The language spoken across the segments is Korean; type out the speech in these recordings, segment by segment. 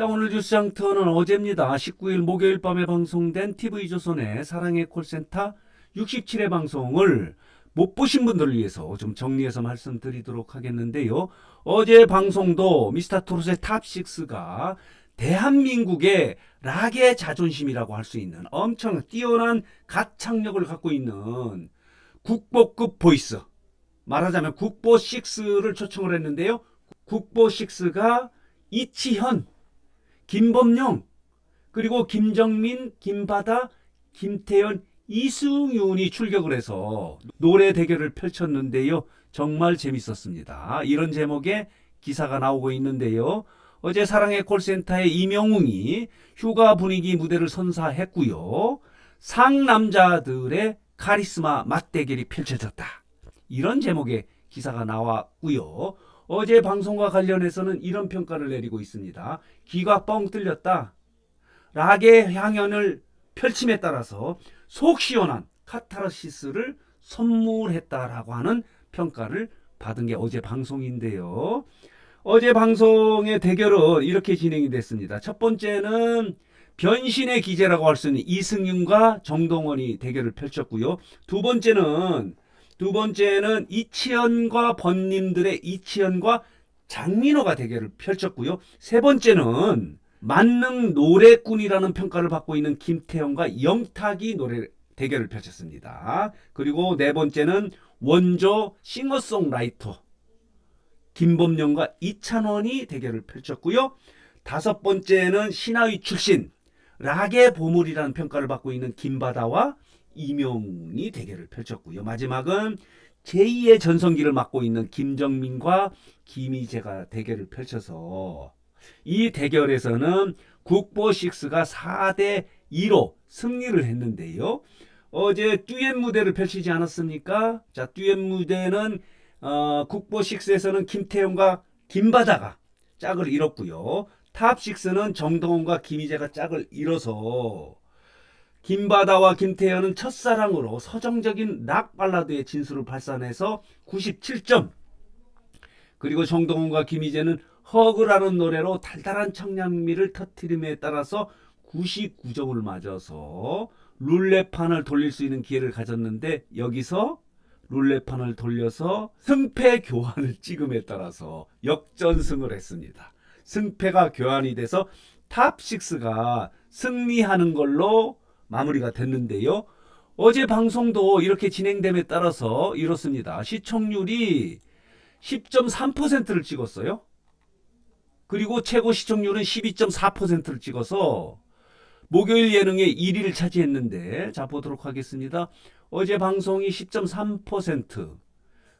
자, 오늘 뉴스 장터는 어제입니다. 19일 목요일 밤에 방송된 TV조선의 사랑의 콜센터 67회 방송을 못 보신 분들을 위해서 좀 정리해서 말씀드리도록 하겠는데요. 어제 방송도 미스터 트롯의 탑6가 대한민국의 락의 자존심이라고 할 수 있는 엄청 뛰어난 가창력을 갖고 있는 국보급 보이스. 말하자면 국보 6를 초청을 했는데요. 국보 6가 이치현, 김범용, 그리고 김정민, 김바다, 김태현, 이승윤이 출격을 해서 노래 대결을 펼쳤는데요. 정말 재밌었습니다. 이런 제목의 기사가 나오고 있는데요. 어제 사랑의 콜센터의 이명웅이 휴가 분위기 무대를 선사했고요. 상남자들의 카리스마 맞대결이 펼쳐졌다. 이런 제목의 기사가 나왔고요. 어제 방송과 관련해서는 이런 평가를 내리고 있습니다. 귀가 뻥 뚫렸다. 락의 향연을 펼침에 따라서 속 시원한 카타르시스를 선물했다라고 하는 평가를 받은 게 어제 방송인데요. 어제 방송의 대결은 이렇게 진행이 됐습니다. 첫 번째는 변신의 기재라고 할 수 있는 이승윤과 정동원이 대결을 펼쳤고요. 두 번째는 두 번째는 이치현과 번님들의 이치현과 장민호가 대결을 펼쳤고요. 세 번째는 만능 노래꾼이라는 평가를 받고 있는 김태형과 영탁이 노래 대결을 펼쳤습니다. 그리고 네 번째는 원조 싱어송라이터 김범용과 이찬원이 대결을 펼쳤고요. 다섯 번째는 신하위 출신 락의 보물이라는 평가를 받고 있는 김바다와 이명이 대결을 펼쳤고요. 마지막은 제2의 전성기를 맡고 있는 김정민과 김희재가 대결을 펼쳐서 이 대결에서는 국보6가 4대 2로 승리를 했는데요. 어제 듀엣 무대를 펼치지 않았습니까? 자, 듀엣 무대는 어, 국보6에서는 김태형과 김바다가 짝을 이뤘고요. 탑6는 정동원과 김희재가 짝을 이뤄서 김바다와 김태현은 첫사랑으로 서정적인 락 발라드의 진수를 발산해서 97점. 그리고 정동원과 김희재는 허그라는 노래로 달달한 청량미를 터트림에 따라서 99점을 맞아서 룰렛판을 돌릴 수 있는 기회를 가졌는데 여기서 룰렛판을 돌려서 승패 교환을 찍음에 따라서 역전승을 했습니다. 승패가 교환이 돼서 탑6가 승리하는 걸로 마무리가 됐는데요. 어제 방송도 이렇게 진행됨에 따라서 이렇습니다. 시청률이 10.3%를 찍었어요. 그리고 최고 시청률은 12.4%를 찍어서 목요일 예능의 1위를 차지했는데 자 보도록 하겠습니다. 어제 방송이 10.3%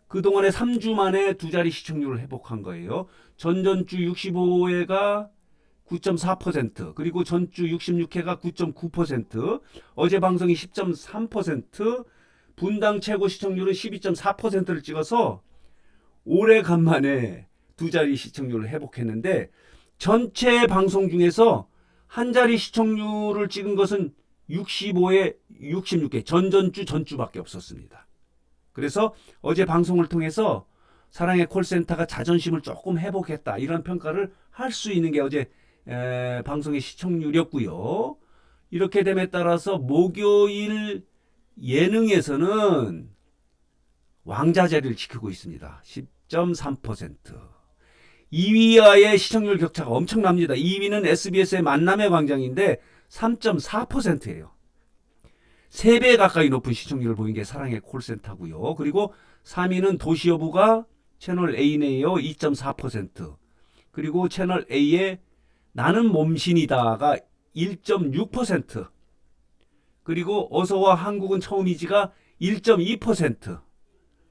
그동안에 3주 만에 두 자리 시청률을 회복한 거예요. 전전주 65회가 9.4% 그리고 전주 66회가 9.9% 어제 방송이 10.3% 분당 최고 시청률은 12.4%를 찍어서 오래간만에 두 자리 시청률을 회복했는데 전체 방송 중에서 한 자리 시청률을 찍은 것은 65회, 66회 전전주 전주밖에 없었습니다. 그래서 어제 방송을 통해서 사랑의 콜센터가 자존심을 조금 회복했다 이런 평가를 할 수 있는 게 어제 에, 방송의 시청률이었고요. 이렇게 됨에 따라서 목요일 예능에서는 왕자 자리를 지키고 있습니다. 10.3%. 2위와의 시청률 격차가 엄청납니다. 2위는 SBS의 만남의 광장인데 3.4%예요. 3배 가까이 높은 시청률을 보인 게 사랑의 콜센터고요. 그리고 3위는 도시여부가 채널 A네요. 2.4%. 그리고 채널 A의 나는 몸신이다가 1.6%. 그리고 어서와 한국은 처음이지가 1.2%.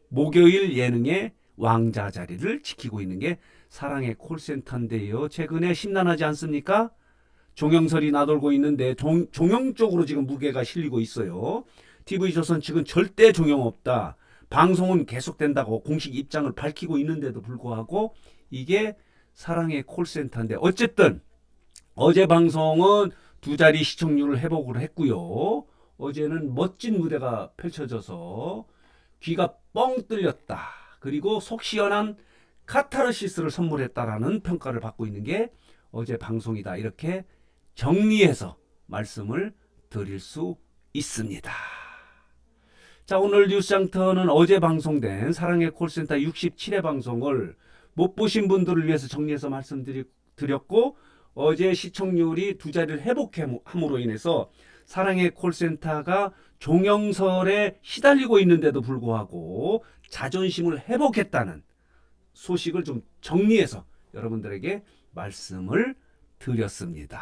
목요일 예능의 왕자 자리를 지키고 있는 게 사랑의 콜센터인데요. 최근에 심란하지 않습니까? 종영설이 나돌고 있는데 종, 종영 쪽으로 지금 무게가 실리고 있어요. TV조선 측은 절대 종영 없다. 방송은 계속된다고 공식 입장을 밝히고 있는데도 불구하고 이게 사랑의 콜센터인데 어쨌든 어제 방송은 두 자리 시청률을 회복을 했고요. 어제는 멋진 무대가 펼쳐져서 귀가 뻥 뚫렸다. 그리고 속 시원한 카타르시스를 선물했다라는 평가를 받고 있는 게 어제 방송이다. 이렇게 정리해서 말씀을 드릴 수 있습니다. 자, 오늘 뉴스장터는 어제 방송된 사랑의 콜센터 67회 방송을 못 보신 분들을 위해서 정리해서 말씀드렸고 어제 시청률이 두 자리를 회복함으로 인해서 사랑의 콜센터가 종영설에 시달리고 있는데도 불구하고 자존심을 회복했다는 소식을 좀 정리해서 여러분들에게 말씀을 드렸습니다.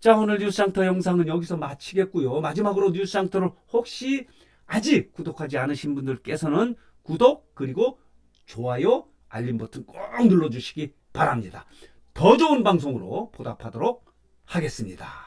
자, 오늘 뉴스장터 영상은 여기서 마치겠고요. 마지막으로 뉴스장터를 혹시 아직 구독하지 않으신 분들께서는 구독 그리고 좋아요, 알림 버튼 꼭 눌러주시기 바랍니다. 더 좋은 방송으로 보답하도록 하겠습니다.